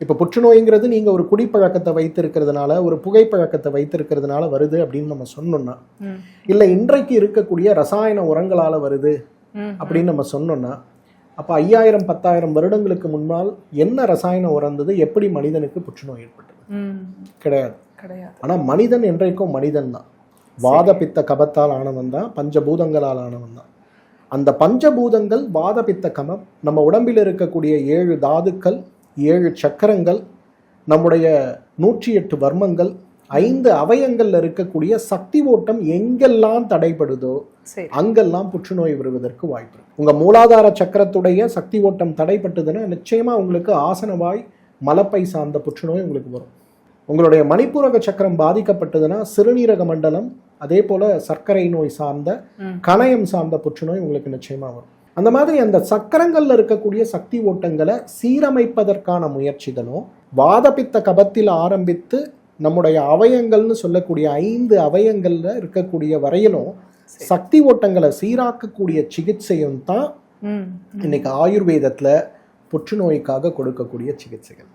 இப்போ புற்றுநோய்ங்கிறது நீங்கள் ஒரு குடிப்பழக்கத்தை வைத்திருக்கிறதுனால ஒரு புகைப்பழக்கத்தை வைத்திருக்கிறதுனால வருது அப்படின்னு நம்ம சொன்னோம்னா. இல்லை இன்றைக்கு இருக்கக்கூடிய ரசாயன உரங்களால் வருது. அப்படின்னு நம்ம சொன்னோம்னா அப்போ ஐயாயிரம் பத்தாயிரம் வருடங்களுக்கு முன்னால் என்ன ரசாயன உரம் இருந்தது எப்படி மனிதனுக்கு புற்றுநோய் ஏற்பட்டது. கிடையாது. கிடையாது. ஆனால் மனிதன் என்றைக்கும் மனிதன் தான் வாத பித்த கபத்தால் ஆனவன் தான் பஞ்சபூதங்களால் ஆனவன் தான். அந்த பஞ்சபூதங்கள் வாத பித்த கமம் நம்ம உடம்பில் இருக்கக்கூடிய ஏழு தாதுக்கள் ஏழு சக்கரங்கள் நம்முடைய நூற்றி எட்டு வர்மங்கள் ஐந்து அவயங்கள்ல இருக்கக்கூடிய சக்தி ஓட்டம் எங்கெல்லாம் தடைபடுதோ அங்கெல்லாம் புற்றுநோய் வருவதற்கு வாய்ப்பு இருக்கு. உங்க மூலாதார சக்கரத்துடைய சக்தி ஓட்டம் தடைப்பட்டதுன்னா நிச்சயமா உங்களுக்கு ஆசனவாய் மலப்பை சார்ந்த புற்றுநோய் உங்களுக்கு வரும். உங்களுடைய மணிப்பூரக சக்கரம் பாதிக்கப்பட்டதுன்னா சிறுநீரக மண்டலம் அதே போல சர்க்கரை நோய் சார்ந்த. கணையம் சார்ந்த புற்றுநோய் உங்களுக்கு நிச்சயமா வரும். அந்த மாதிரி அந்த சக்கரங்கள்ல இருக்கக்கூடிய சக்தி ஓட்டங்களை சீரமைப்பதற்கான முயற்சிகளும் வாதபித்த கபத்தில் ஆரம்பித்து நம்முடைய அவயங்கள்னு சொல்லக்கூடிய ஐந்து அவயங்கள்ல இருக்கக்கூடிய வரையிலும் சக்தி ஓட்டங்களை சீராக்கக்கூடிய சிகிச்சையும் தான் இன்னைக்கு ஆயுர்வேதத்துல புற்றுநோய்க்காக கொடுக்கக்கூடிய சிகிச்சைகள்.